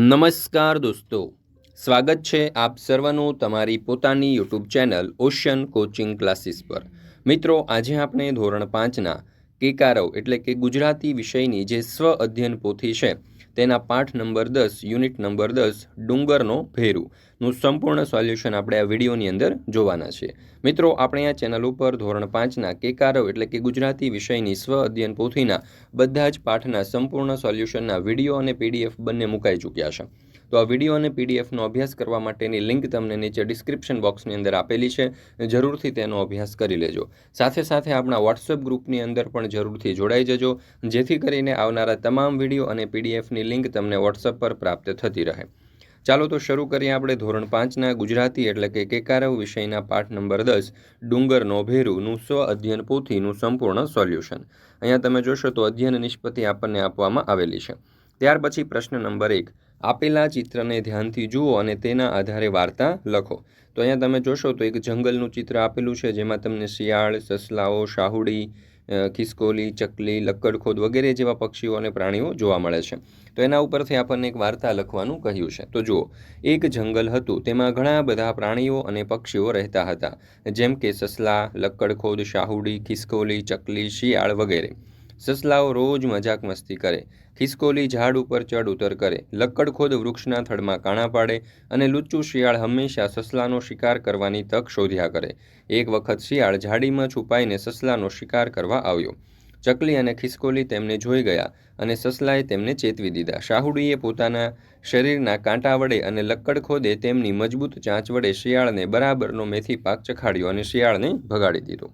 નમસ્કાર દોસ્તો. સ્વાગત છે આપ સર્વનું તમારી પોતાની YouTube channel ocean coaching classes પર. મિત્રો, આજે આપણે ધોરણ પાંચના કેકારવ એટલે કે ગુજરાતી વિષયની જે સ્વ અધ્યયન પોથી છે તેના પાઠ નંબર દસ, યુનિટ નંબર દસ, ડુંગરનો ભેરુનું સંપૂર્ણ સોલ્યુશન આપણે આ વિડીયોની અંદર જોવાના છીએ મિત્રો, આપણે આ ચેનલ ઉપર ધોરણ પાંચના કેકારવ એટલે કે ગુજરાતી વિષયની સ્વ અધ્યયન પોથીના બધા જ પાઠના સંપૂર્ણ સોલ્યુશનના વીડિયો અને પીડીએફ બંને મુકાઈ ચૂક્યા છે. તો આ વીડિયો અને પીડીએફનો અભ્યાસ કરવા માટેની લિંક તમને નીચે ડિસ્ક્રિપ્શન બોક્સની અંદર આપેલી છે. જરૂરથી તેનો અભ્યાસ કરી લેજો. સાથે સાથે આપણા વોટ્સએપ ગ્રુપની અંદર પણ જરૂરથી જોડાઈ જજો. જેથી કરીને આવનારા તમામ વીડિયો અને પીડીએફની લિંક તમને વોટ્સએપ પર પ્રાપ્ત થતી રહે. ચાલો તો શરૂ કરીએ આપણે ધોરણ પાંચના ગુજરાતી એટલે કે કેકારવ વિષયના પાઠ નંબર દસ, ડુંગરનો ભેરુનું સ્વ અધ્યયન પોથીનું સંપૂર્ણ સોલ્યુશન. અહીંયા તમે જોશો તો અધ્યયન નિષ્પત્તિ આપણને આપવામાં આવેલી છે. ત્યાર પછી પ્રશ્ન નંબર એક આપેલા ચિત્રને ધ્યાનથી જુઓ અને તેના આધારે વાર્તા લખો. તો અહીંયા તમે જોશો તો એક જંગલનું ચિત્ર આપેલું છે, જેમાં તમને શિયાળ, સસલાઓ, શાહુડી ખિસકોલી, ચકલી, લક્કડખોદ વગેરે જેવા પક્ષીઓ અને પ્રાણીઓ જોવા મળે છે. તો એના ઉપરથી આપણને એક વાર્તા લખવાનું કહ્યું છે. તો જુઓ, એક જંગલ હતું, તેમાં ઘણા બધા પ્રાણીઓ અને પક્ષીઓ રહેતા હતા, જેમ કે સસલા, લક્કડખોદ, શાહુડી, ખિસકોલી, ચકલી, શિયાળ વગેરે. સસલાઓ રોજ મજાક મસ્તી કરે, ખિસકોલી ઝાડ ઉપર ચડ ઉતર કરે લક્કડખોદ વૃક્ષના થડમાં કાણા પાડે અને લુચ્ચું શિયાળ હંમેશા સસલાનો શિકાર કરવાની તક શોધ્યા કરે. એક વખત શિયાળ ઝાડીમાં છુપાઈને સસલાનો શિકાર કરવા આવ્યો. ચકલી અને ખિસકોલી તેમને જોઈ ગયા અને સસલાએ તેમને ચેતવી દીધા. શાહુડીએ પોતાના શરીરના કાંટા વડે અને લક્કડખોદે તેમની મજબૂત ચાંચ વડે શિયાળને બરાબરનો મેથી પાક ચખાડ્યો અને શિયાળને ભગાડી દીધો.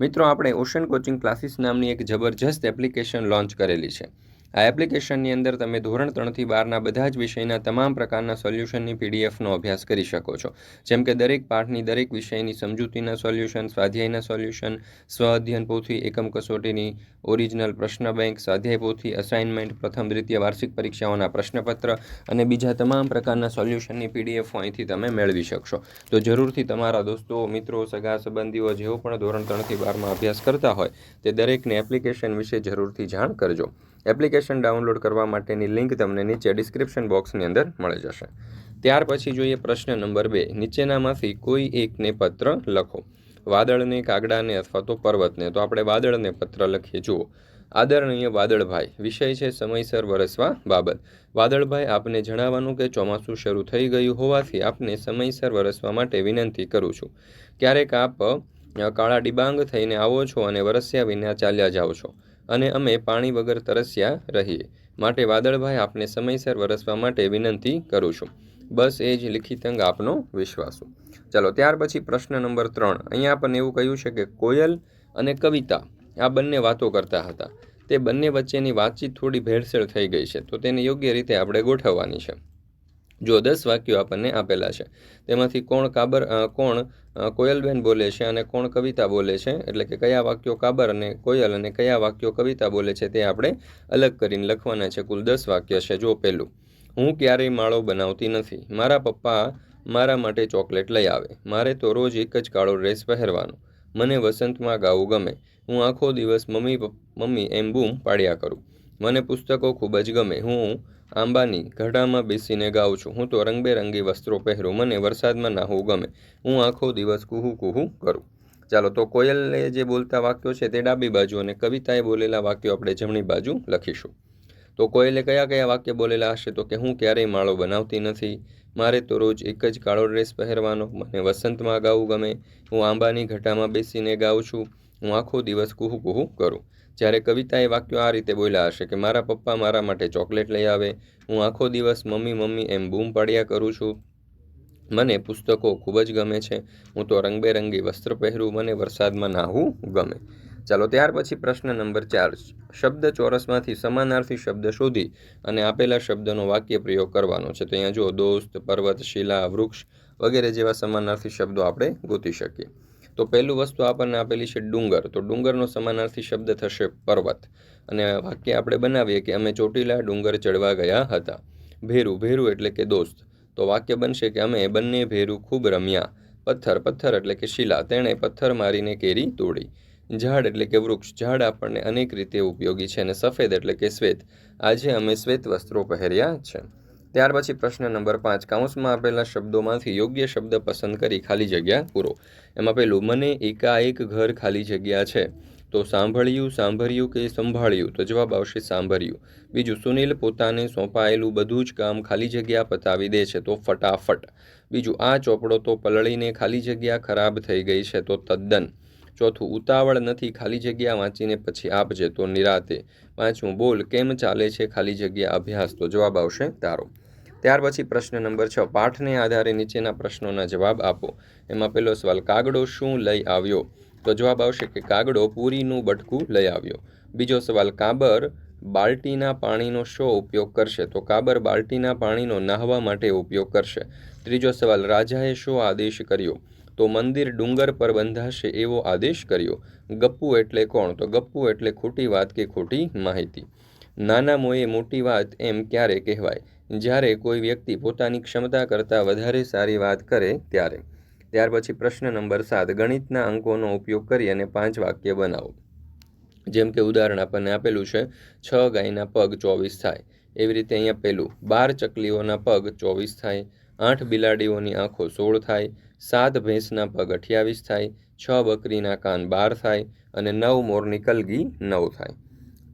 મિત્રો આપણે ઓશન કોચિંગ ક્લાસીસ નામની એક જબરજસ્ત એપ્લિકેશન લોન્ચ કરેલી છે. આ એપ્લિકેશનની અંદર તમે ધોરણ ત્રણથી બારના બધા જ વિષયના તમામ પ્રકારના સોલ્યુશનની પીડીએફનો અભ્યાસ કરી શકો છો. જેમ કે દરેક પાઠની દરેક વિષયની સમજૂતીના સોલ્યુશન, સ્વાધ્યાયના સોલ્યુશન સ્વ અધ્યયન પોથી એકમ કસોટીની ઓરિજિનલ પ્રશ્ન બેંક, સ્વાધ્યાય પોથી અસાઇનમેન્ટ પ્રથમ દ્વિતીય વાર્ષિક પરીક્ષાઓના પ્રશ્નપત્ર અને બીજા તમામ પ્રકારના સોલ્યુશનની પીડીએફ અહીંથી તમે મેળવી શકશો. તો જરૂરથી તમારા દોસ્તો, મિત્રો, સગા, સંબંધીઓ જેઓ પણ ધોરણ ત્રણથી બારમાં અભ્યાસ કરતા હોય તે દરેકને એપ્લિકેશન વિશે જરૂરથી જાણ કરજો. એપ્લિકેશન ડાઉનલોડ કરવા માટેની લિંક તમને નીચે ડિસ્ક્રિપ્શન બોક્સની અંદર મળી જશે. ત્યાર પછી જોઈએ પ્રશ્ન નંબર બે. નીચેનામાંથી કોઈ એકને પત્ર લખો. વાદળને, કાગડાને અથવા તો પર્વતને. તો આપણે વાદળને પત્ર લખીએ. જુઓ. આદરણીય વાદળભાઈ, વિષય છે સમયસર વરસવા બાબત. વાદળભાઈ, આપને જણાવવાનું કે ચોમાસું શરૂ થઈ ગયું હોવાથી આપને સમયસર વરસવા માટે વિનંતી કરું છું. ક્યારેક આપ કાળા ડિબાંગ થઈને આવો છો અને વરસ્યા વિના ચાલ્યા જાઓ છો. અને અમે પાણી વગર તરસ્યા રહીએ. માટે વાદળભાઈ આપને સમયસર વરસવા માટે વિનંતી કરું છું. બસ એ જ લિખિત અંગ આપનો વિશ્વાસો ચાલો, ત્યાર પછી પ્રશ્ન નંબર ત્રણ. અહીંયા આપણને એવું કહ્યું છે કે કોયલ અને કવિતા આ બંને વાતો કરતા હતા. તે બંને વચ્ચેની વાતચીત થોડી ભેળસેળ થઈ ગઈ છે. તો તેને યોગ્ય રીતે આપણે ગોઠવવાની છે. જો દસ વાક્યો આપણને આપેલા છે. તેમાંથી કોણ કાબર કોણ કોયલબેન બોલે છે અને કોણ કવિતા બોલે છે? એટલે કે કયા વાક્યો કાબર અને કોયલ અને કયા વાક્યો કવિતા બોલે છે તે આપણે અલગ કરીને લખવાના છે. કુલ દસ વાક્ય છે જો પહેલું હું ક્યારેય માળો બનાવતી નથી. મારા પપ્પા મારા માટે ચોકલેટ લઈ આવે. મારે તો રોજ એક જ કાળો ડ્રેસ પહેરવાનો. મને વસંતમાં ગાવું ગમે. હું આખો દિવસ મમ્મી મમ્મી એમ બૂમ પાડ્યા કરું. મને પુસ્તકો ખૂબ જ ગમે. હું આંબાની ઘડામાં બેસીને ગાઉં છું. હું તો રંગબેરંગી વસ્ત્રો પહેરું. મને વરસાદમાં નાહવું ગમે. હું આખો દિવસ કુહુ કુહુ કરું. ચાલો, તો કોયલે જે બોલતા વાક્યો છે તે ડાબી બાજુ અને કવિતાએ બોલેલા વાક્યો આપણે જમણી બાજુ લખીશું. તો કોયલે કયા કયા વાક્ય બોલેલા હશે તો કે, હું ક્યારેય માળો બનાવતી નથી. મારે તો રોજ એક જ કાળો ડ્રેસ પહેરવાનો. મને વસંતમાં ગાવું ગમે. હું આંબાની ઘટામાં બેસીને ગાઉં છું. હું આખો દિવસ કુહુ કુહુ કરું. જ્યારે કવિતાએ વાક્યો આ રીતે બોલ્યા હશે કે, મારા પપ્પા મારા માટે ચોકલેટ લઈ આવે, હું આખો દિવસ મમ્મી મમ્મી એમ બૂમ પાડ્યા કરું છું. મને પુસ્તકો ખૂબ જ ગમે છે. હું તો રંગબેરંગી વસ્ત્ર પહેરું, મને વરસાદમાં નાહવું ગમે. ચાલો, ત્યાર પછી પ્રશ્ન નંબર ચાર. શબ્દ ચોરસમાંથી સમાનાર્થી શબ્દ શોધી અને આપેલા શબ્દનો વાક્ય પ્રયોગ કરવાનો છે. તો અહીંયા જો દોસ્ત, પર્વત, શિલા, વૃક્ષ વગેરે જેવા સમાનાર્થી શબ્દો આપણે ગોતી શકીએ. તો પહેલું વસ્તુ આપણને આપેલી છે ડુંગર. તો ડુંગરનો સમાનાર્થી શબ્દ થશે પર્વત. અને વાક્ય આપણે બનાવીએ કે અમે ચોટીલા ડુંગર ચડવા ગયા હતા. ભેરું ભેરું એટલે કે દોસ્ત. તો વાક્ય બનશે કે અમે બંને ભેરું ખૂબ રમ્યા. પથ્થર પથ્થર એટલે કે શિલા. તેણે પથ્થર મારીને કેરી તોડી. ઝાડ એટલે કે વૃક્ષ. ઝાડ આપણને અનેક રીતે ઉપયોગી છે અને સફેદ એટલે કે શ્વેત. આજે અમે શ્વેત વસ્ત્રો પહેર્યા છે. ત્યાર પછી પ્રશ્ન નંબર પાંચ. કાઉન્સમાં આપેલા શબ્દોમાંથી યોગ્ય શબ્દ પસંદ કરી ખાલી જગ્યા પૂરો. એમાં પેલું, મને એકાએક ઘર ખાલી જગ્યા છે. તો સાંભળ્યું સાંભળ્યું કે સંભાળ્યું? તો જવાબ આવશે, સાંભળ્યું. બીજું, સુનિલ પોતાને સોંપાયેલું બધું જ કામ ખાલી જગ્યા પતાવી દે છે. તો ફટાફટ. બીજું, આ ચોપડો તો પલળીને ખાલી જગ્યા ખરાબ થઈ ગઈ છે. તો તદ્દન. ચોથું ઉતાવળ નથી ખાલી જગ્યા વાંચીને પછી આપજે તો નિરાતે પાંચમું બોલ, કેમ ચાલે છે ખાલી જગ્યા અભ્યાસ? તો જવાબ આવશે તારો. ત્યાર પછી પ્રશ્ન નંબર છ, પાઠને આધારે નીચેના પ્રશ્નોના જવાબ આપો. એમાં પહેલો સવાલ, કાગડો શું લઈ આવ્યો? તો જવાબ આવશે કે કાગડો પૂરીનું બટકું લઈ આવ્યો. બીજો સવાલ, કાબર બાલ્ટીના પાણીનો શો ઉપયોગ કરશે? તો કાબર બાલ્ટીના પાણીનો નાહવા માટે ઉપયોગ કરશે. ત્રીજો સવાલ, રાજાએ શો આદેશ કર્યો? તો મંદિર ડુંગર પર બંધાશે એવો આદેશ કર્યો. ગપ્પુ એટલે કોણ? તો ગપ્પુ એટલે ખોટી વાત કે ખોટી માહિતી? નાના મોએ મોટી વાત એમ ક્યારે કહેવાય? જ્યારે કોઈ વ્યક્તિ પોતાની ક્ષમતા કરતાં વધારે સારી વાત કરે ત્યારે. ત્યાર પછી પ્રશ્ન નંબર સાત, ગણિતના અંકોનો ઉપયોગ કરી અને પાંચ વાક્ય બનાવો. જેમ કે ઉદાહરણ આપણને આપેલું છે, છ ગાયના પગ ચોવીસ થાય. એવી રીતે અહીંયા પહેલું બાર ચકલીઓના પગ ચોવીસ થાય. આઠ બિલાડીઓની આંખો સોળ થાય, સાત ભેંસના પગ અઠ્યાવીસ થાય, છ બકરીના કાન બાર થાય અને નવ મોરની કલગી નવ થાય.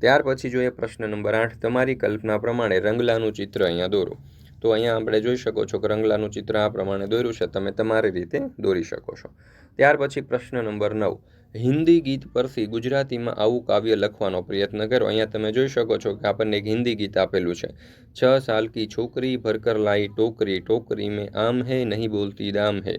ત્યાર પછી જોઈએ પ્રશ્ન નંબર આઠ. તમારી કલ્પના પ્રમાણે રંગલાનું ચિત્ર અહીંયા દોરો. તો અહીંયા આપણે જોઈ શકો છો કે રંગલાનું ચિત્ર આ પ્રમાણે દોર્યું છે. તમે તમારી રીતે દોરી શકો છો. ત્યાર પછી પ્રશ્ન નંબર નવ. હિન્દી ગીત પરથી ગુજરાતીમાં આવું કાવ્ય લખવાનો પ્રયત્ન કરો. અહીંયા તમે જોઈ શકો છો કે આપણને એક હિન્દી ગીત આપેલું છે. છ સાલ કી છોકરી ભરકર લાઈ ટોકરી ટોકરી મેં આમ હે, નહીં બોલતી દામ હે.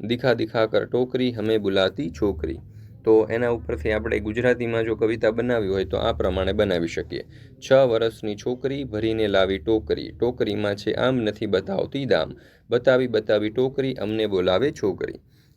દિખા દિખા કર ટોકરી, હમે બુલાતી છોકરી. તો એના ઉપરથી આપણે ગુજરાતીમાં જો કવિતા બનાવી હોય તો આ પ્રમાણે બનાવી શકીએ. છ વર્ષની છોકરી ભરીને લાવી ટોકરી. ટોકરીમાં છે, આમ નથી બતાવતી દામ. બતાવી બતાવી ટોકરી, અમને બોલાવે છોકરી.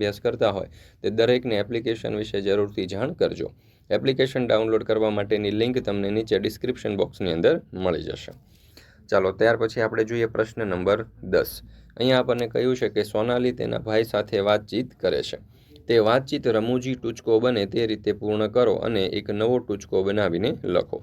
અભ્યાસ કરતા હોય, તે દરેકને એપ્લિકેશન વિશે જરૂરથી જાણ કરજો. એપ્લિકેશન ડાઉનલોડ કરવા માટેની લિંક તમને નીચે ડિસ્ક્રિપ્શન બોક્સની અંદર મળી જશે. ચાલો, ત્યાર પછી આપણે જોઈએ પ્રશ્ન નંબર દસ. અહીંયા આપણને કહ્યું છે કે સોનાલી તેના ભાઈ સાથે વાતચીત કરે છે. તે વાતચીત રમૂજી ટૂચકો બને તે રીતે પૂર્ણ કરો અને એક નવો ટૂચકો બનાવીને લખો.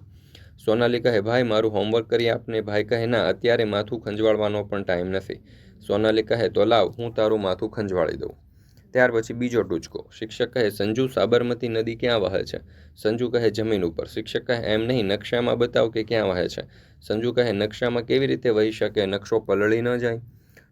સોનાલી કહે, ભાઈ, મારું હોમવર્ક કરી આપને. ભાઈ કહે, ના, અત્યારે માથું ખંજવાળવાનો પણ ટાઈમ નથી. સોનાલી કહે, તો લાવ, હું તારું માથું ખંજવાળી દઉં. ત્યાર પછી બીજો ટૂચકો. શિક્ષક કહે, સંજુ, સાબરમતી નદી ક્યાં વહે છે? સંજુ કહે, જમીન ઉપર. શિક્ષક કહે, એમ નહીં, નકશામાં બતાવ કે ક્યાં વહે છે. સંજુ કહે, નકશામાં કેવી રીતે વહી શકે? નકશો પલળી ન જાય.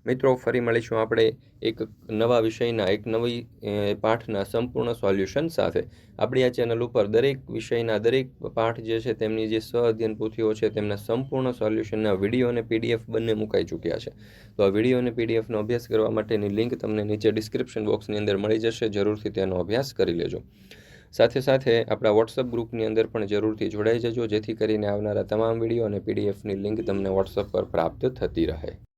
મિત્રો, ફરી મળીશું આપણે એક નવા વિષયના, એક નવી પાઠના સંપૂર્ણ સોલ્યુશન સાથે. આપણી આ ચેનલ ઉપર દરેક વિષયના દરેક પાઠ જે છે, તેમની જે સ્વ અધ્યયન પોથીઓ છે, તેમના સંપૂર્ણ સોલ્યુશનના વીડિયો અને પીડીએફ બંને મુકાઈ ચૂક્યા છે. તો આ વીડિયો અને પીડીએફનો અભ્યાસ કરવા માટેની લિંક તમને નીચે ડિસ્ક્રિપ્શન બોક્સની અંદર મળી જશે. જરૂરથી તેનો અભ્યાસ કરી લેજો. સાથે સાથે આપણા વોટ્સઅપ ગ્રુપની અંદર પણ જરૂરથી જોડાઈ જજો, જેથી કરીને આવનારા તમામ વીડિયો અને પીડીએફની લિંક તમને વોટ્સઅપ પર પ્રાપ્ત થતી રહે.